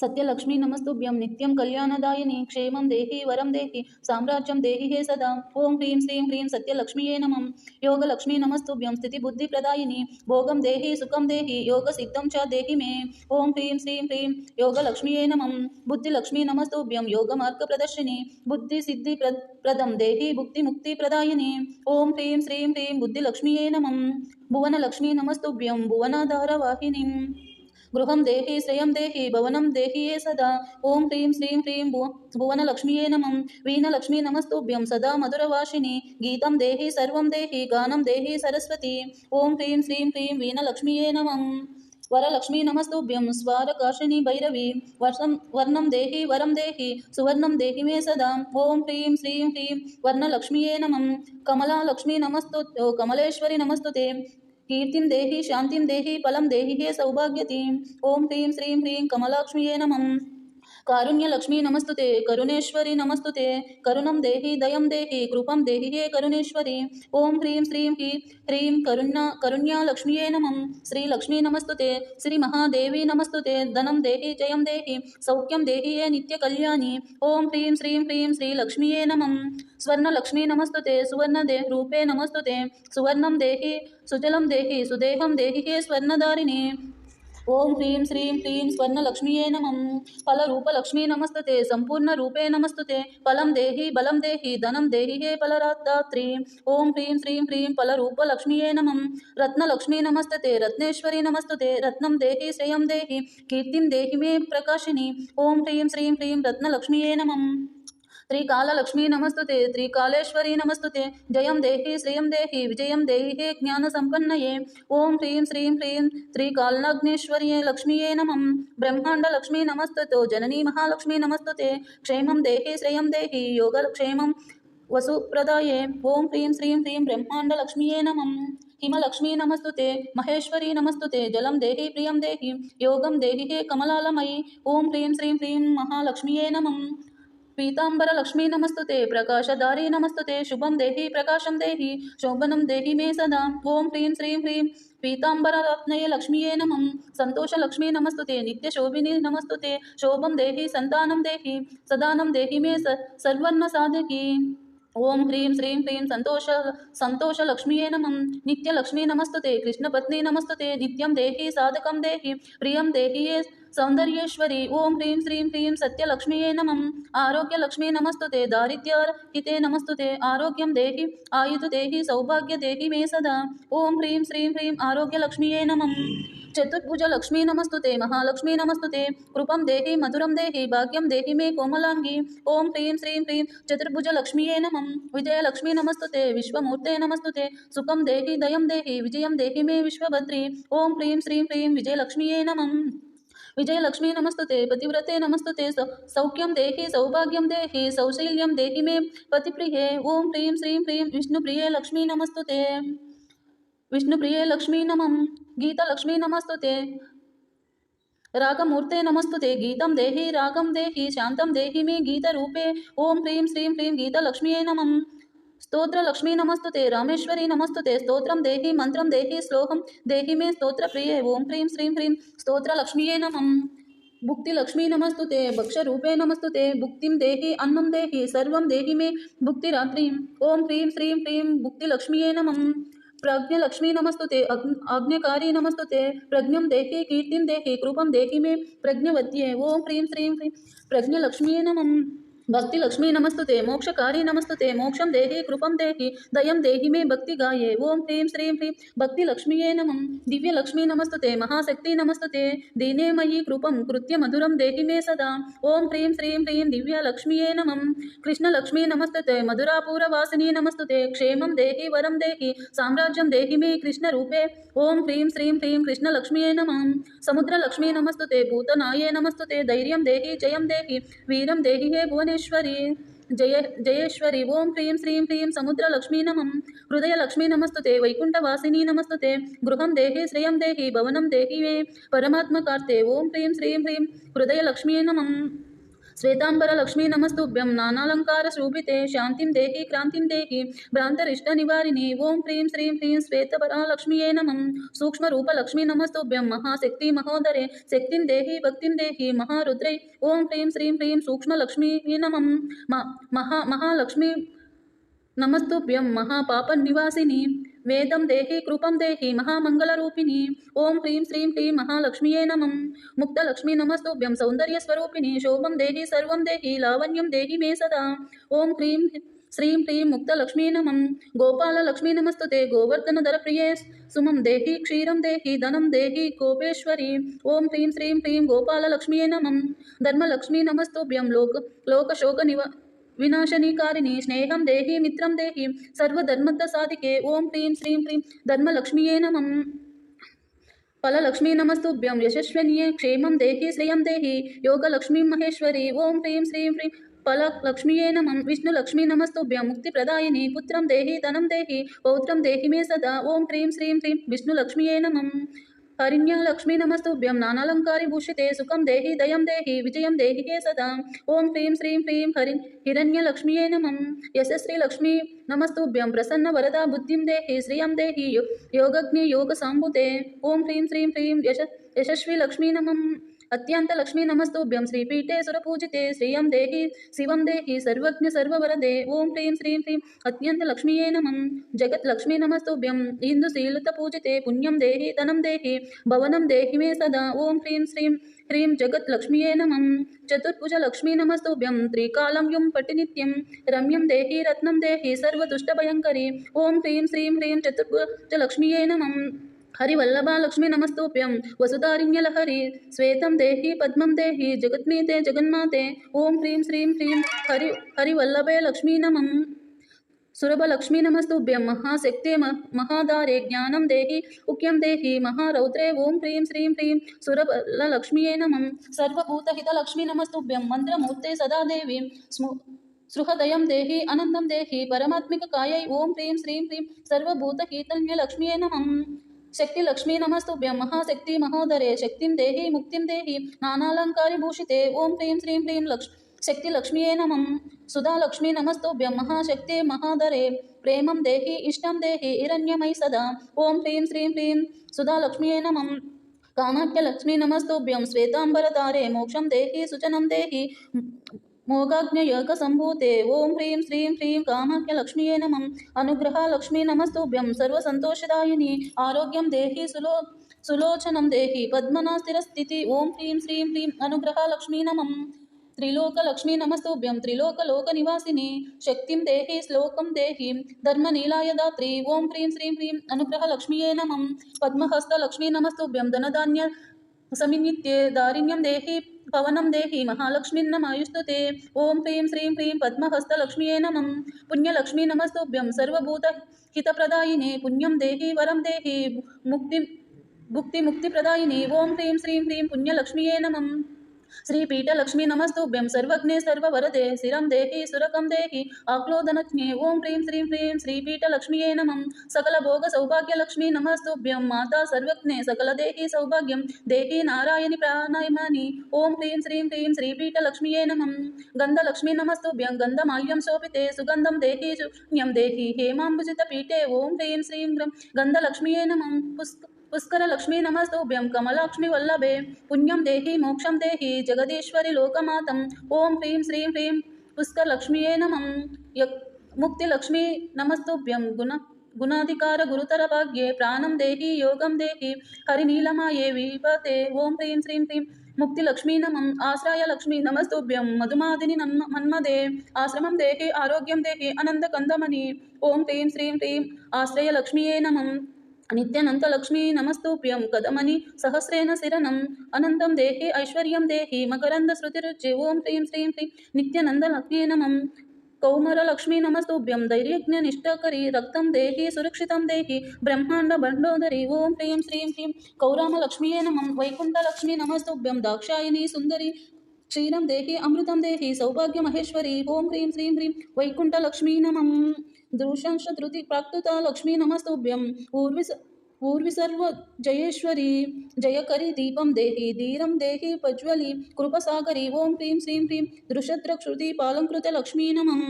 सत्यलक्ष्मी नमस्तुभ्यं नित्यं कल्याणदायिनी, क्षेमं देहि, वरं देहि, साम्राज्यं देहि हे सदा। ॐ ह्रीं श्रीं ह्रीं सत्यलक्ष्मीये नमः। योगलक्ष्मी नमस्तुभ्यं स्थितिबुद्धिप्रदायिनी, भोगं देहि, सुखं देहि, योगसिद्धं च देहि मे। ॐ ह्रीं श्रीं ह्रीं योगलक्ष्मीये नमः। बुद्धिलक्ष्मी नमस्तुभ्यं योगमार्गप्रदर्शिनी, बुद्धिसिद्धिप्रदं देहि भुक्तिमुक्तिप्रदायिनी। ॐ ह्रीं श्रीं ह्रीं बुद्धिलक्ष्मीये नमः। भुवनलक्ष्मी नमस्तुभ्यं भुवनाधारवाहिनीम्। गृहं देहि श्रेयं देहि भवनं देहि ये सदा। ॐ ह्रीं श्रीं ह्रीं भुव भुवनलक्ष्मीये नमः। वीणलक्ष्मी नमस्तुभ्यं सदा मधुरवासिनी। गीतं देहि सर्वं देहि, गानं देहि सरस्वती। ॐ ह्रीं श्रीं ह्रीं वीणलक्ष्मीये नमः। वरलक्ष्मी नमस्तुभ्यं, स्वारकाशिनी भैरवी। वर्षं वर्णं देहि, वरं देहि, सुवर्णं देहि मे सदा। ॐ ह्रीं श्रीं ह्रीं, वर्णलक्ष्मीये नमः। कमलालक्ष्मी नमस्तु कमलेश्वरी नमस्तुते कीर्तिं देहि शान्तिं देहि फलं देहि हे सौभाग्यतीं। ॐ ह्रीं श्रीं ह्रीं कमलाक्ष्मीये नमः। कारुण्यलक्ष्मी नमस्तुते, करुणेश्वरी नमस्तुते, करुणं देहि, दयं देहि, कृपं देहि, हे करुणेश्वरी। ॐ ह्रीं श्रीं हि, ह्रीं करुण्या करुण्यालक्ष्मीये नमः। श्रीलक्ष्मी नमस्तुते श्रीमहादेवी नमस्तुते, धनं देहि, जयं देहि, सौख्यं देहि हे नित्यकल्याणी ॐ ह्रीं श्रीं ह्रीं श्रीलक्ष्मीये नमः। स्वर्णलक्ष्मी नमस्तुते सुवर्णदे रूपे नमस्तुते। सुवर्णं देहि, सुजलं देहि, सुदेहं देहि, हे स्वर्णधारिणे। ओम ह्रीं श्रीं ह्रीं स्वर्णलक्ष्मीये नमः। फलरूपलक्ष्मी नमस्तते, सम्पूर्णरूपे नमस्तुते। फलं देहि, बलं देहि, धनं देहि हे फलरादात्री ॐ ह्रीं श्रीं ह्रीं फलरूपलक्ष्मीये नमः। रत्नलक्ष्मी नमस्तते, रत्नेश्वरी नमस्तुते। रत्नं देहि, श्रेयं देहि, कीर्तिं देहि मे प्रकाशिनी। ॐ ह्रीं श्रीं ह्रीं रत्नलक्ष्मीये नमः। त्रिकाललक्ष्मी नमस्तुते, त्रिकालेश्वरी नमस्तुते। जयं देहि श्रियं देहि, विजयं देहि हे ज्ञानसम्पन्नये। ॐ ह्रीं, श्रीं ह्रीं त्रिकालग्नेश्वर्ये लक्ष्मीये नमः। ब्रह्माण्डलक्ष्मी नमस्तुतो, जननी महालक्ष्मी नमस्तुते। क्षेमं देहि, श्रेयं देहि, योगक्षेमं वसुप्रदाये। ॐ ह्रीं, श्रीं ह्रीं, ब्रह्माण्डलक्ष्मीये नमः। हिमलक्ष्मी नमस्तुते, महेश्वरी नमस्तुते। जलं देहि, प्रियं देहि, योगं देहि हे कमलालमयि। ॐ ह्रीं, श्रीं ह्रीं, महालक्ष्मीये नमः। पीताम्बरलक्ष्मी नमस्तुते, प्रकाशधारी नमस्तुते शुभम देहि, प्रकाशं देहि, शोभनं देहि मे सदा। ॐ ह्रीं श्रीं ह्रीं। पीताम्बररत्नये लक्ष्मीये नमः। सन्तोषलक्ष्मी नमस्तुते, नित्यशोभिनी नमस्तुते, शोभं देहि, सन्तानं देहि, सदानं देहि मे स सर्वन्नसाधकी ॐ ह्रीं श्रीं ह्रीं। सन्तोष सन्तोषलक्ष्मीये नमः। नित्यलक्ष्मी नमस्तुते, कृष्णपत्नी नमस्तुते, नित्यं देहि, साधकं देहि, प्रियं देहि सौन्दर्येश्वरी, ॐ ह्रीं श्रीं ह्रीं सत्यलक्ष्मीये नमः। आरोग्यलक्ष्मी नमस्तुते दारिद्र्यहिते नमस्तुते, आरोग्यं देहि, आयुध देहि, सौभाग्य देहि मे सदा। ॐ ह्रीं श्रीं ह्रीं आरोग्यलक्ष्मीये नमः। चतुर्भुजलक्ष्मी नमस्तुते, महालक्ष्मी नमस्तुते। कृपं देहि, मधुरं देहि, भाग्यं देहि मे कोमलाङ्गी। ॐ ह्रीं श्रीं ह्रीं चतुर्भुजलक्ष्मीये नमं। विजयलक्ष्मी नमस्तुते, विश्वमूर्ते नमस्तुते। सुखं देहि, दयं देहि, विजयं देहि मे विश्वभद्री। ॐ ह्रीं श्रीं ह्रीं विजयलक्ष्मीये नमः। विजयलक्ष्मी नमस्तुते, पतिव्रते नमस्तुते, सौ, सौख्यं देहि सौभाग्यम देहि, सौशील्यं देहि मे, पतिप्रिये, ॐ ह्रीं श्रीं ह्रीं, विष्णुप्रिये लक्ष्मी नमस्तुते। विष्णुप्रिये लक्ष्मी नमः, गीतलक्ष्मी नमस्तुते। रागमूर्ते नमस्तुते, गीतं देहि, रागं देहि, शान्तं देहि मे, गीतरूपे, ॐ ह्रीं श्रीं ह्रीं, गीतलक्ष्म्यै नमः। स्तोत्रलक्ष्मी नमस्तुते, रामेश्वरी नमस्तुते, स्तोत्रं देहि मन्त्रं देहि, श्लोकं देहि मे स्तोत्रप्रिये, ॐ ह्रीं श्रीं ह्रीं स्तोत्रलक्ष्म्यै नमः। भुक्तिलक्ष्मी नमस्तुते, भक्षरूपे नमस्तुते, भुक्तिं देहि, अन्नं देहि, सर्वं देहि मे भुक्तिरात्रिम् ॐ ह्रीं श्रीं ह्रीं भुक्तिलक्ष्म्यै नमः। प्रज्ञलक्ष्मी नमस्तुते, अग् आज्ञकारी नमस्तुते, प्रज्ञं देहि, कीर्तिं देहि, कृपं देहि मे प्रज्ञवत्ये। ॐ ह्रीं श्रीं ह्रीं प्रज्ञलक्ष्म्यै नमः। भक्तिलक्ष्मी नमस्तुते, मोक्षकारी नमस्तुते, मोक्षं देहि, कृपं देहि, दयं देहि मे भक्तिगाये ॐ ह्रीं श्रीं ह्रीं भक्तिलक्ष्म्यै नमः। दिव्यलक्ष्मी नमस्तुते, महाशक्ति नमस्तुते, दीने मयि कृपं, कृत्य मधुरम देहि मे सदा। ॐ ह्रीं श्रीं ह्रीं दिव्यलक्ष्म्यै नमः। कृष्णलक्ष्मी नमस्तुते मधुरापुरवासिनी नमस्तुते, क्षेमं देहि, वरं देहि, साम्राज्यं देहि मे कृष्णरूपे ॐ ह्रीं श्रीं ह्रीं कृष्णलक्ष्म्यै नमः। समुद्रलक्ष्मी नमस्तुते, भूतनाये नमस्तुते, धैर्यं देहि जयम देहि वीरम देहि हे भुवनेश्वरी जय, जयेश्वरी ओं ह्रीं श्रीं ह्रीं समुद्रलक्ष्मी हृदय हृदयलक्ष्मी नमस्तुते वैकुंठवासिनी नमस्तुते। गृहं देहि, श्रियं देहि, भवनं देहि मे परमात्मकार्ते ॐ ह्रीं श्रीं ह्रीं। हृदयलक्ष्मी नमः। श्वेताम्बरलक्ष्मी नमस्तुभ्यं नानालङ्कारशोभिते शान्तिं देहि, क्रान्तिं देहि, भ्रान्तरिष्टनिवारिणि ओं प्रीं श्रीं ह्रीं श्वेतपरालक्ष्म्यै नमः। लक्ष्मी नमस्तुभ्यं महाशक्ति महोदरे, शक्तिं देहि, भक्तिं देहि, महारुद्रे ओं प्रीं श्रीं प्रीं सूक्ष्मलक्ष्मी नमः। म- महा महालक्ष्मी नमस्तुभ्यं महापापनिवासिनी वेदं देहि, कृपं देहि, महामङ्गलरूपिणी, ॐ ह्रीं श्रीं ह्रीं महालक्ष्म्यै नमः। मुक्तलक्ष्मी नमस्तुभ्यं सौन्दर्यस्वरूपिणी, शोभं देहि, सर्वं देहि, लावण्यं देहि मे सदा। ॐ ह्रीं श्रीं ह्रीं मुक्तलक्ष्मी नमः। गोपाललक्ष्मी नमस्तुते, गोवर्धनधरप्रिये, सुमं देहि, क्षीरं देहि, धनं देहि गोपेश्वरी ॐ ह्रीं श्रीं ह्रीं गोपाललक्ष्म्यै नमः। धर्मलक्ष्मी नमस्तुभ्यं, लोक लोकशोकनिव विनाशनिकारिणि, स्नेहं देहि, मित्रं देहि सर्वधर्मदसाधिके ॐ ह्रीं श्रीं ह्रीं धर्मलक्ष्म्यै नमः। फललक्ष्मी नमस्तुभ्यं यशस्विन्ये क्षेमं देहि, श्रियं देहि, योगलक्ष्मी महेश्वरी, ॐ ह्रीं श्रीं ह्रीं फललक्ष्म्यै नमः। विष्णुलक्ष्मी नमस्तुभ्यं, मुक्तिप्रदायिनी, पुत्रं देहि, धनं देहि, पौत्रं देहि मे सदा, ॐ ह्रीं श्रीं ह्रीं विष्णुलक्ष्म्यै नमः। हरिण्यलक्ष्मी नमस्तुभ्यं नानालङ्कारिभूषिते सुखम देहि, दयं देहि, विजय देहि के सदा। ॐ ह्रीं, श्रीं, ह्रीं, हरि, हिरण्यलक्ष्म्यै नमः। यशस्वीलक्ष्मी नमस्तुभ्यं, प्रसन्नवरदा बुद्धिं देहि, श्रियं देहि, यो योग योगसाम्बुते ॐ ह्रीं, श्रीं, ह्रीं, यश यशस्वी लक्ष्मी नमः। अत्यन्तलक्ष्मी नमस्तुभ्यं श्रीपीठे सुरपूजिते श्रियं देहि, शिवं देहि, सर्वज्ञ सर्ववरदे, ॐ ह्रीं श्रीं ह्रीं अत्यन्तलक्ष्म्यै नमः। जगत्लक्ष्मी नमस्तुभ्यं इन्दुशीलतपूजिते, पुण्यं देहि, धनं देहि, भवनं देहि मे सदा, ॐ ह्रीं श्रीं ह्रीं, जगत्लक्ष्म्यै नमः। चतुर्भुजलक्ष्मी नमस्तुभ्यं त्रिकालं युं पटिनित्यं, रम्यं देहि, रत्नं देहि, सर्वदुष्टभयङ्करी, ॐ ह्रीं श्रीं ह्रीं, चतुर्भुजलक्ष्म्यै नमः हरिवल्लभालक्ष्मी नमस्तुभ्यं वसुधारिण्यलहरी, श्वेतं देहि, पद्मं देहि जगन्मीते जगन्माते, ॐ ह्रीं श्रीं ह्रीं हरि, हरिवल्लभे लक्ष्मी नमः सुरभलक्ष्मी नमस्तुभ्यं म- महादारे, ज्ञानं देहि, उक्यं देहि, महारौद्रे, ॐ ह्रीं श्रीं ह्रीं सुरबलक्ष्म्यै नमः। सर्वभूतहितलक्ष्मी नमस्तुभ्यं मन्त्रमूर्ते सदा देवी स्मु, सृहदयं देहि, आनन्दं देहि, परमात्मिककायै ॐ ह्रीं श्रीं ह्रीं सर्वभूतकीतन्यलक्ष्म्यै नमः शक्तिलक्ष्मी नमस्तुभ्यं, महाशक्ति महोदरे शक्ति देहि, मुक्तिं देहि नानालङ्कारिभूषिते ॐ ह्रीं श्रीं ह्रीं लक्ष्, शक्तिलक्ष्म्यै नमः। सुधालक्ष्मी नमस्तुभ्यं, महाशक्ते महादरे प्रेमं देहि, इष्टं देहि, हिरण्यमयि सदा। ॐ ह्रीं श्रीं ह्रीं, सुधालक्ष्म्यै नमः। कामाख्यलक्ष्मी नमस्तुभ्यं, श्वेताम्बरतारे, मोक्षं देहि सुचनं देहि मोगाग्नयोगसम्भूते ॐ ह्रीं श्रीं ह्रीं कामाख्यलक्ष्म्यै नमः। अनुग्रहालक्ष्मी नमस्तुभ्यं। सर्वसन्तोषदायिनी। आरोग्यं देहि सुलो, सुलोचनं देहि। पद्मना स्थिरस्थिति ह्रीं श्रीं ह्रीं अनुग्रहालक्ष्मी नमः। त्रिलोकलक्ष्मी नमस्तुभ्यं। त्रिलोकलोकनिवासिनी। शक्तिं देहि, श्लोकं देहि। धर्मनीलाय दात्री ॐ ह्रीं श्रीं ह्रीं अनुग्रहलक्ष्म्यै नमः। पद्महस्तलक्ष्मी नमस्तुभ्यं। धनधान्य समिन्नित्ये दारिण्यं देहि पवनं देहि महालक्ष्मीन्नमायुस्तुते ॐ ह्रीं श्रीं ह्रीं पद्महस्तलक्ष्म्यै नमः। पुण्यलक्ष्मी नमस्तुभ्यं सर्वभूतहितप्रदायिने। पुण्यं देहि, वरं देहि, मुक्तिं भुक्तिमुक्तिप्रदायिने। ॐ ह्रीं श्रीं ह्रीं पुण्यलक्ष्म्यै नमः श्रीपीठलक्ष्मी नमस्तुभ्यं सर्वज्ञे सर्ववरदे शिरं देहि सुरकं देहि आक्लोदनज्ञे ॐ ह्रीं श्रीं ह्रीं श्रीपीठलक्ष्म्यै नमः सकलभोगसौभाग्यलक्ष्मी नमस्तुभ्यं माता सर्वज्ञे सकलदेहि सौभाग्यं देहि नारायणि प्राणायामानि ॐ ह्रीं श्रीं ह्रीं श्रीपीठलक्ष्म्यै नमः गन्धलक्ष्मी नमस्तुभ्यं गन्धमाल्यं शोभिते सुगन्धं देहि शून्यं देहि हेमाम्बुजितपीठे ॐ ह्रीं श्रीं ह्रीं गन्धलक्ष्म्यै नमः पुष्क पुष्करलक्ष्मी नमस्तुभ्यं कमलाक्ष्मीवल्लभे पुण्यं देहि मोक्षं देहि, जगदीश्वरि लोकमातं, ॐ ह्रीं श्रीं ह्रीं नमः। य मुक्तिलक्ष्मी नमस्तुभ्यं, गुण गुणाधिकारगुरुतरभाग्ये प्राणं देहि, योगं देहि, हरिनीलमाये विपते, ॐ ह्रीं श्रीं ह्रीं मुक्तिलक्ष्मी नमः। आश्रयलक्ष्मी नमस्तुभ्यं, मधुमादिनि नन्म, मन्मदे, आश्रमं देहि, आरोग्यं देहि अनन्तकन्दमणि ॐ ह्रीं श्रीं ह्रीं आश्रयलक्ष्म्यै नमः। नित्यानन्तलक्ष्मी नमस्तुभ्यं कदमनि सहस्रेण शिरनम् अनन्तं देहि ऐश्वर्यं देहि। मकरन्दश्रुतिरुच्ये ॐ ह्रीं श्रीं ह्रीं नित्यानन्दलक्ष्म्यै नमः। कौमरलक्ष्मी नमस्तुभ्यं धैर्यज्ञनिष्ठकरी। रक्तं देहि सुरक्षितं देहि। ब्रह्माण्डभण्डोदरी ॐ ह्रीं श्रीं ह्रीं कौरामलक्ष्म्यै नमः। वैकुण्ठलक्ष्मी नमस्तुभ्यं दाक्षायिनी सुन्दरी। क्षीरं देहि अमृतम देहि सौभाग्यमहेश्वरी ओं ह्रीं श्रीं ह्रीं वैकुण्ठलक्ष्मी नमः दृशंशधृति प्राक्तुता लक्ष्मी नमस्तुभ्यं ऊर्विस पूर्वी सर्व जयेश्वरी जयकरी दीपम देहि धीरम देहि प्रज्वली कृपसागरी ओं क्रीं श्रीं ह्रीं दृशद्रक्षुति पालङ्कृतलक्ष्मी नमः